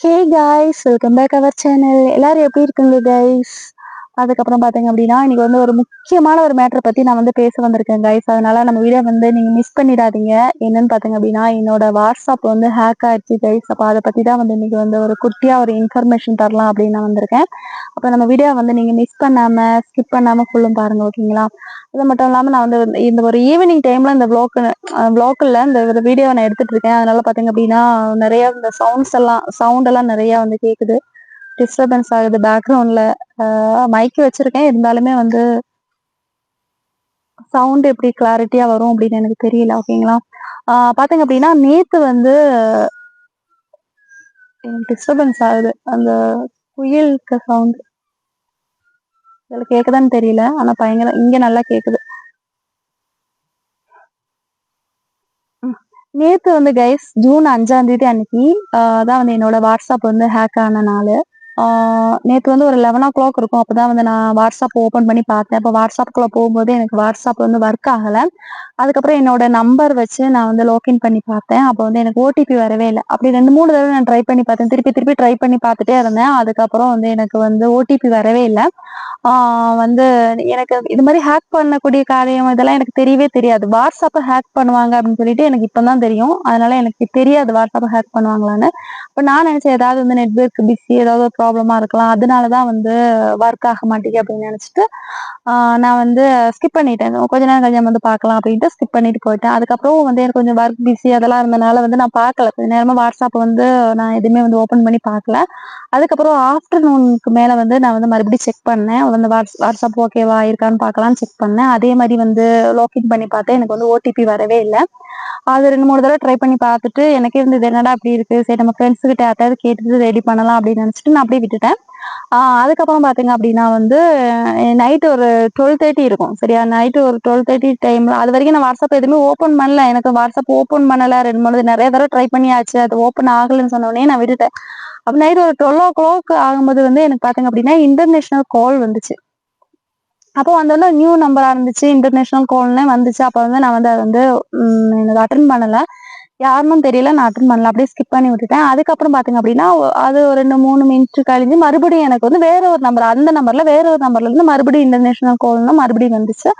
Hey guys welcome back our channel எல்லாரும் எப்படி இருக்குங்க கைஸ் அதுக்கப்புறம் பார்த்தீங்க அப்படின்னா இன்னைக்கு வந்து ஒரு முக்கியமான ஒரு மேட்டரை பற்றி நான் வந்து பேச வந்திருக்கேன் கைஸ் அதனால நம்ம வீடியோ வந்து நீங்கள் மிஸ் பண்ணிடாதீங்க. என்னன்னு பார்த்தீங்க அப்படின்னா என்னோட வாட்ஸ்அப் வந்து ஹேக் ஆயிடுச்சு கைஸ் அப்போ அதை பற்றி தான் வந்து இன்னைக்கு வந்து ஒரு குட்டியாக ஒரு இன்ஃபர்மேஷன் தரலாம் அப்படின்னு நான் வந்திருக்கேன். அப்போ நம்ம வீடியோ வந்து நீங்கள் மிஸ் பண்ணாமல் ஸ்கிப் பண்ணாமல் ஃபுல்லும் பாருங்கள் ஓகேங்களா அது மட்டும் இல்லாமல் நான் வந்து இந்த ஒரு ஈவினிங் டைமில் இந்த வ்ளாக் வ்ளாக்கில் இந்த வீடியோவை நான் எடுத்துகிட்டு இருக்கேன். அதனால பார்த்தீங்க அப்படின்னா நிறையா இந்த சவுண்ட்ஸ் எல்லாம் சவுண்ட் எல்லாம் நிறையா வந்து கேட்குது டிஸ்டர்பன்ஸ் ஆகுது பேக்ரவுண்ட்ல மைக் வச்சிருக்கேன். இருந்தாலுமே வந்து சவுண்ட் எப்படி கிளாரிட்டியா வரும் அப்படின்னு எனக்கு தெரியல ஓகேங்களா பாத்தீங்க அப்படின்னா நேத்து வந்து டிஸ்டர்பன்ஸ் ஆகுது. அந்த குயிலுக்கு சவுண்ட் இதுல கேக்குதான்னு தெரியல ஆனா பயங்கர இங்க நல்லா கேக்குது. நேற்று நேத்து வந்து கைஸ் ஜூன் அஞ்சாம் தேதி அன்னைக்கு அதான் வந்து என்னோட வாட்ஸ்அப் வந்து ஹேக் ஆன நாள். நேற்று வந்து ஒரு லெவன் ஓ கிளாக் இருக்கும். அப்பதான் வந்து நான் வாட்ஸ்அப் ஓப்பன் பண்ணி பார்த்தேன். அப்போ வாட்ஸ்அப்புக்குள்ள போகும்போது எனக்கு வாட்ஸ்அப் வந்து ஒர்க் ஆகலை. அதுக்கப்புறம் என்னோட நம்பர் வச்சு நான் வந்து லாக்இன் பண்ணி பார்த்தேன். அப்போ வந்து எனக்கு ஓடிபி வரவே இல்லை. அப்படி ரெண்டு மூணு தடவை நான் ட்ரை பண்ணி பார்த்தேன். திருப்பி திருப்பி ட்ரை பண்ணி பார்த்துட்டே இருந்தேன். அதுக்கப்புறம் வந்து எனக்கு வந்து ஓடிபி வரவே இல்லை. வந்து எனக்கு இது மாதிரி ஹேக் பண்ணக்கூடிய காரியம் இதெல்லாம் எனக்கு தெரியவே தெரியாது. வாட்ஸ்அப்பை ஹேக் பண்ணுவாங்க அப்படின்னு சொல்லிட்டு எனக்கு இப்பதான் தெரியும். அதனால எனக்கு தெரியாது வாட்ஸ்அப்பை ஹேக் பண்ணுவாங்களான்னு. இப்போ நான் நினைச்சேன் ஏதாவது வந்து நெட்ஒர்க் பிஸி ஏதாவது ப்ராப்ளமா இருக்கலாம். அதனாலதான் வந்து ஒர்க் ஆக மாட்டேங்குது அப்படின்னு நினைச்சிட்டு நான் வந்து ஸ்கிப் பண்ணிட்டேன். கொஞ்ச நேரம் கொஞ்சம் வந்து பார்க்கலாம் அப்படின்ட்டு ஸ்கிப் பண்ணிட்டு போயிட்டேன். அதுக்கப்புறம் வந்து எனக்கு கொஞ்சம் ஒர்க் பிஸி அதெல்லாம் இருந்தனால வந்து நான் பார்க்கல. கொஞ்ச நேரமா வாட்ஸ்அப் வந்து நான் எதுவுமே வந்து ஓப்பன் பண்ணி பார்க்கல. அதுக்கப்புறம் ஆஃப்டர்நூனுக்கு மேல வந்து நான் வந்து மறுபடியும் செக் பண்ணேன். வந்து வாட்ஸ் வாட்ஸ்அப் ஓகேவா இருக்கான்னு பார்க்கலாம்னு செக் பண்ணேன். அதே மாதிரி வந்து லாக்இன் பண்ணி பார்த்தேன். எனக்கு வந்து ஓடிபி வரவே இல்லை. அது ரெண்டு மூணு தடவை ட்ரை பண்ணி பார்த்துட்டு எனக்கே வந்து இது என்னடா அப்படி இருக்கு? சரி நம்ம ஃப்ரெண்ட்ஸ் கிட்ட கேட்டுட்டு ரெடி பண்ணலாம் அப்படின்னு நினச்சிட்டு நான் அப்படியே விட்டுட்டேன். அதுக்கப்புறம் பார்த்தீங்க அப்படின்னா வந்து நைட் ஒரு டுவெல் தேர்ட்டி இருக்கும். சரியா? நைட்டு ஒரு டுவெல் தேர்ட்டி டைமில் அது வரைக்கும் நான் வாட்ஸ்அப் எதுவுமே ஓப்பன் பண்ணல. எனக்கு வாட்ஸ்அப் ஓப்பன் பண்ணலை. ரெண்டு மூணு நிறைய தடவை ட்ரை பண்ணியாச்சு. அது ஓப்பன் ஆகலைன்னு சொன்னோடனே நான் விட்டுட்டேன். அப்ப நைட்டு ஒரு டுவெல் ஓ கிளாக் ஆகும்போது வந்து எனக்கு பார்த்தீங்க அப்படின்னா இன்டர்நேஷ்னல் கால் வந்துச்சு. அப்போ வந்தோடனே நியூ நம்பரா இருந்துச்சு இன்டர்நேஷனல் கால்னே வந்துச்சு. அப்போ வந்து நான் வந்து அதை வந்து உம் அட்டன் பண்ணல. யாருன்னு தெரியல நான் அட்டன் பண்ணல. அப்படியே ஸ்கிப் பண்ணி விட்டுட்டேன். அதுக்கப்புறம் பாத்தீங்க அப்படின்னா அது ஒரு ரெண்டு மூணு மினிட் கழிஞ்சு மறுபடியும் எனக்கு வந்து வேற ஒரு நம்பர் அந்த நம்பர்ல வேற ஒரு நம்பர்ல இருந்து மறுபடியும் இன்டர்நேஷனல் கால்னா மறுபடியும் வந்துச்சு.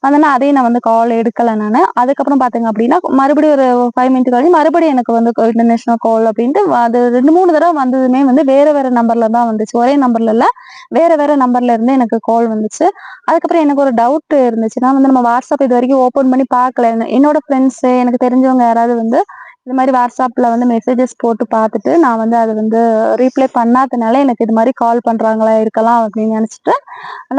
அதனால அதையும் நான் வந்து கால் எடுக்கல நான். அதுக்கப்புறம் பாத்தீங்க அப்படின்னா மறுபடியும் ஒரு ஃபைவ் மினிட் கழிஞ்சு மறுபடியும் எனக்கு வந்து இன்டர்நேஷனல் கால் அப்படின்ட்டு அது ரெண்டு மூணு தடவை வந்ததுமே வந்து வேற வேற நம்பர்ல தான் வந்துச்சு. ஒரே நம்பர்ல இல்ல வேற வேற நம்பர்ல இருந்து எனக்கு கால் வந்துச்சு. அதுக்கப்புறம் எனக்கு ஒரு டவுட் இருந்துச்சு. நான் வந்து நம்ம வாட்ஸ்அப் இது வரைக்கும் ஓப்பன் பண்ணி பார்க்கல. என்னோட ஃப்ரெண்ட்ஸ் எனக்கு தெரிஞ்சவங்க யாராவது வந்து இந்த மாதிரி வாட்ஸ்அப்பில் வந்து மெசேஜஸ் போட்டு பார்த்துட்டு நான் வந்து அதை வந்து ரீப்ளை பண்ணாதனால எனக்கு இது மாதிரி கால் பண்ணுறாங்களா இருக்கலாம் அப்படின்னு நினச்சிட்டு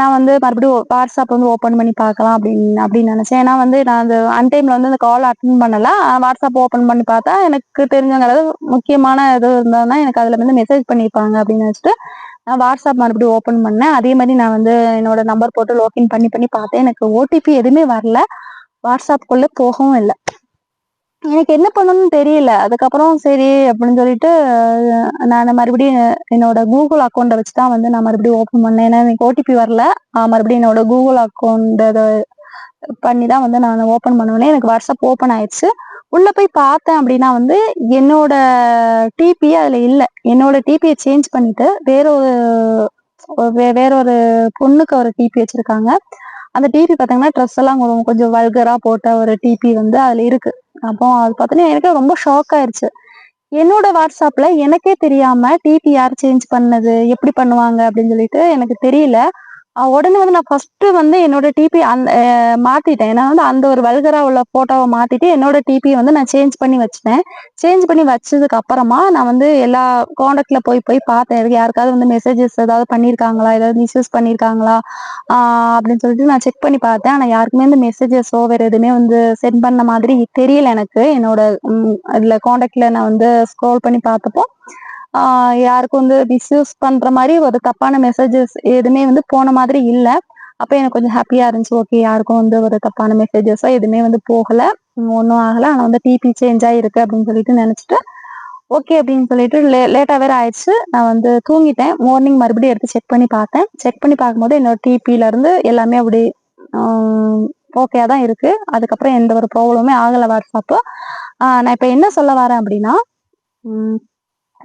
நான் வந்து மறுபடியும் வாட்ஸ்அப் வந்து ஓப்பன் பண்ணி பார்க்கலாம் அப்படின்னு அப்படின்னு நினச்சேன். ஏன்னா வந்து நான் அந்த அன்டைமில் வந்து அந்த கால் அட்டன் பண்ணலை. வாட்ஸ்அப் ஓப்பன் பண்ணி பார்த்தா எனக்கு தெரிஞ்சவங்க அதாவது முக்கியமான இது இருந்ததுன்னா எனக்கு அதில் வந்து மெசேஜ் பண்ணியிருப்பாங்க அப்படின்னு நினச்சிட்டு நான் வாட்ஸ்அப் மறுபடியும் ஓப்பன் பண்ணேன். அதே மாதிரி நான் வந்து என்னோட நம்பர் போட்டு லாக்இன் பண்ணி பண்ணி பார்த்தேன். எனக்கு ஓடிபி எதுவுமே வரல. வாட்ஸ்அப்குள்ளே போகவும் இல்லை. எனக்கு என்ன பண்ணணும்னு தெரியல. அதுக்கப்புறம் சரி அப்படின்னு சொல்லிட்டு நான் மறுபடியும் என்னோட கூகுள் அக்கௌண்ட்டை வச்சு தான் வந்து நான் மறுபடியும் ஓப்பன் பண்ணேன். ஏன்னா எனக்கு ஓடிபி வரல. மறுபடியும் என்னோட கூகுள் அக்கௌண்ட் பண்ணி தான் வந்து நான் ஓப்பன் பண்ணுவேன். எனக்கு வாட்ஸ்அப் ஓப்பன் ஆயிடுச்சு. உள்ள போய் பார்த்தேன் அப்படின்னா வந்து என்னோட டிபி அதுல இல்லை. என்னோட டிபியை சேஞ்ச் பண்ணிட்டு வேற ஒரு வே- வேற ஒரு பொண்ணுக்கு ஒரு டிபி வச்சிருக்காங்க. அந்த டிபி பார்த்தீங்கன்னா ட்ரெஸ் எல்லாம் கொஞ்சம் கொஞ்சம் வல்கராக போட்ட ஒரு டிபி வந்து அதில் இருக்கு. அப்போ அது பார்த்தோன்னா எனக்கு ரொம்ப ஷாக் ஆயிடுச்சு என்னோட வாட்ஸ்அப்ல எனக்கே தெரியாம டிபி யார் சேஞ்ச் பண்ணது? எப்படி பண்ணுவாங்க? அப்படின்னு சொல்லிட்டு எனக்கு தெரியல. உடனே வந்து நான் ஃபர்ஸ்ட் வந்து என்னோட டிபி அந்த மாத்திட்டேன். ஏன்னா வந்து அந்த ஒரு வல்கரா உள்ள போட்டோவை மாத்திட்டு என்னோட டிபி வந்து நான் சேஞ்ச் பண்ணி வச்சிட்டேன். சேஞ்ச் பண்ணி வச்சதுக்கு அப்புறமா நான் வந்து எல்லா காண்டாக்ட்ல போய் போய் பார்த்தேன். யாருக்காவது வந்து மெசேஜஸ் ஏதாவது பண்ணியிருக்காங்களா ஏதாவது மிஸ்யூஸ் பண்ணியிருக்காங்களா அப்படின்னு சொல்லிட்டு நான் செக் பண்ணி பார்த்தேன். ஆனா யாருக்குமே வந்து மெசேஜஸோ வேற எதுவுமே வந்து சென்ட் பண்ண மாதிரி தெரியல எனக்கு. என்னோட இதில் அதுல காண்டாக்ட்ல நான் வந்து ஸ்க்ரோல் பண்ணி பார்த்தப்போ யாருக்கும் வந்து மிஸ்யூஸ் பண்ற மாதிரி ஒரு தப்பான மெசேஜஸ் எதுவுமே வந்து போன மாதிரி இல்ல. அப்ப எனக்கு கொஞ்சம் ஹாப்பியா இருந்துச்சு. ஓகே யாருக்கும் வந்து ஒரு தப்பான மெசேஜஸோ எதுவுமே வந்து போகல. ஒன்றும் ஆகல. ஆனா வந்து டிபி சேஞ்ச் ஆயிருக்கு அப்படின்னு சொல்லிட்டு நினைச்சிட்டு ஓகே அப்படின்னு சொல்லிட்டு லே லேட்டாக வேற ஆயிடுச்சு. நான் வந்து தூங்கிட்டேன். மார்னிங் மறுபடியும் எடுத்து செக் பண்ணி பார்த்தேன். செக் பண்ணி பார்க்கும்போது என்னோட டிபில இருந்து எல்லாமே அப்படி ஓகே தான் இருக்கு. அதுக்கப்புறம் எந்த ஒரு ப்ராப்ளமே ஆகலை வாட்ஸ்அப்பு நான் இப்போ என்ன சொல்ல வரேன் அப்படின்னா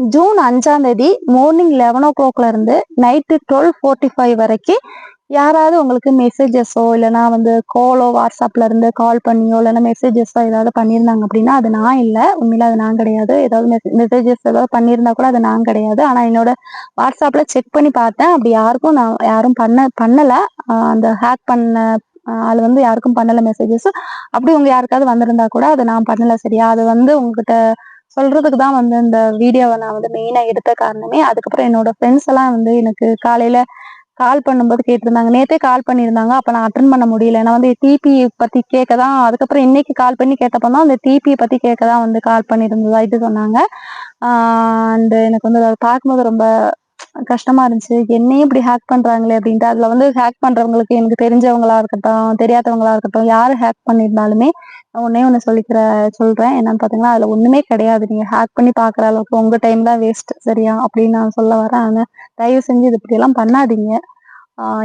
ஜூன் அஞ்சாம் தேதி மார்னிங் லெவன் ஓ கிளாக்ல இருந்து நைட்டு டுவெல் ஃபோர்ட்டி ஃபைவ் வரைக்கும் யாராவது உங்களுக்கு மெசேஜஸோ இல்லைனா வந்து காலோ வாட்ஸ்அப்ல இருந்து கால் பண்ணியோ இல்லைன்னா மெசேஜஸோ ஏதாவது பண்ணியிருந்தாங்க அப்படின்னா அது நான் இல்லை. உண்மையில அது நான் கிடையாது. ஏதாவது மெசேஜஸ் ஏதாவது பண்ணியிருந்தா கூட அது நான் கிடையாது. ஆனால் என்னோட வாட்ஸ்அப்ல செக் பண்ணி பார்த்தேன். அப்படி யாருக்கும் நான் யாரும் பண்ண பண்ணலை. அந்த ஹேக் பண்ண ஆஹ் அது வந்து யாருக்கும் பண்ணல மெசேஜஸ் அப்படி உங்க யாருக்காவது வந்திருந்தா கூட அதை நான் பண்ணல சரியா? அது வந்து உங்ககிட்ட சொல்றதுக்கு தான் வந்து இந்த வீடியோவை நான் வந்து மெயினா எடுத்த காரணமே. அதுக்கப்புறம் என்னோட ஃப்ரெண்ட்ஸ் எல்லாம் வந்து எனக்கு காலையில கால் பண்ணும்போது கேட்டிருந்தாங்க. நேத்தே கால் பண்ணியிருந்தாங்க. அப்ப நான் அட்டன் பண்ண முடியல. நான் வந்து டிபி பத்தி கேட்க தான் அதுக்கப்புறம் இன்னைக்கு கால் பண்ணி கேட்டப்போ தான் அந்த டிபி பத்தி கேட்க தான் வந்து கால் பண்ணியிருந்ததா இது சொன்னாங்க. அண்ட் எனக்கு வந்து அதை பார்க்கும்போது ரொம்ப கஷ்டமா இருந்துச்சு. என்னையும் இப்படி ஹேக் பண்றாங்களே அப்படின்ட்டு. அதுல வந்து ஹேக் பண்றவங்களுக்கு எனக்கு தெரிஞ்சவங்களா இருக்கட்டும் தெரியாதவங்களா இருக்கட்டும் யாரு ஹேக் பண்ணியிருந்தாலுமே நான் ஒன்னே ஒண்ணு சொல்லிக்கிற சொல்றேன். என்னன்னு பாத்தீங்கன்னா அதுல ஒண்ணுமே கிடையாது. நீங்க ஹேக் பண்ணி பாக்குற அளவுக்கு உங்க டைம் தான் வேஸ்ட் சரியா அப்படின்னு நான் சொல்ல வரேன். ஆனா தயவு செஞ்சு இது இப்படி எல்லாம் பண்ணாதீங்க.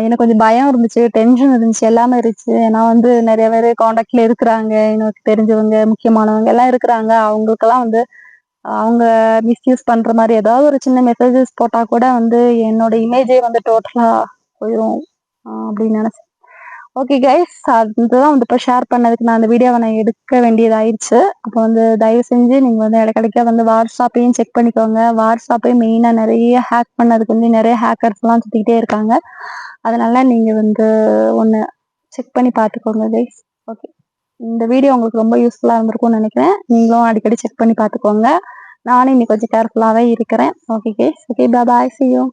எனக்கு கொஞ்சம் பயம் இருந்துச்சு டென்ஷன் இருந்துச்சு எல்லாமே இருந்துச்சு. ஏன்னா வந்து நிறைய பேர் காண்டாக்ட்ல இருக்கிறாங்க. எனக்கு தெரிஞ்சவங்க முக்கியமானவங்க எல்லாம் இருக்கிறாங்க. அவங்களுக்கெல்லாம் வந்து அவங்க மிஸ்யூஸ் பண்ற மாதிரி ஏதாவது ஒரு சின்ன மெசேஜஸ் போட்டா கூட வந்து என்னோட இமேஜே வந்து டோட்டலா போயிடும் அப்படின்னு நினைச்சேன். ஓகே கைஸ் அதுதான் வந்து இப்போ ஷேர் பண்ணதுக்கு நான் அந்த வீடியோவை நான் எடுக்க வேண்டியதாயிருச்சு. அப்போ வந்து தயவு செஞ்சு நீங்க வந்து இடைக்கிடைக்க வந்து வாட்ஸ்அப்பையும் செக் பண்ணிக்கோங்க. வாட்ஸ்அப்பையும் மெயினா நிறைய ஹேக் பண்ணதுக்கு வந்து நிறைய ஹேக்கர்ஸ் எல்லாம் சுத்திக்கிட்டே இருக்காங்க. அதனால நீங்க வந்து ஒன்று செக் பண்ணி பார்த்துக்கோங்க கைஸ் ஓகே இந்த வீடியோ உங்களுக்கு ரொம்ப யூஸ்ஃபுல்லாக இருந்திருக்கும்னு நினைக்கிறேன். நீங்களும் அடிக்கடி செக் பண்ணி பார்த்துக்கோங்க. நானும் இன்னைக்கு கொஞ்சம் கேர்ஃபுல்லாகவே இருக்கிறேன். Okay guys okay bye see you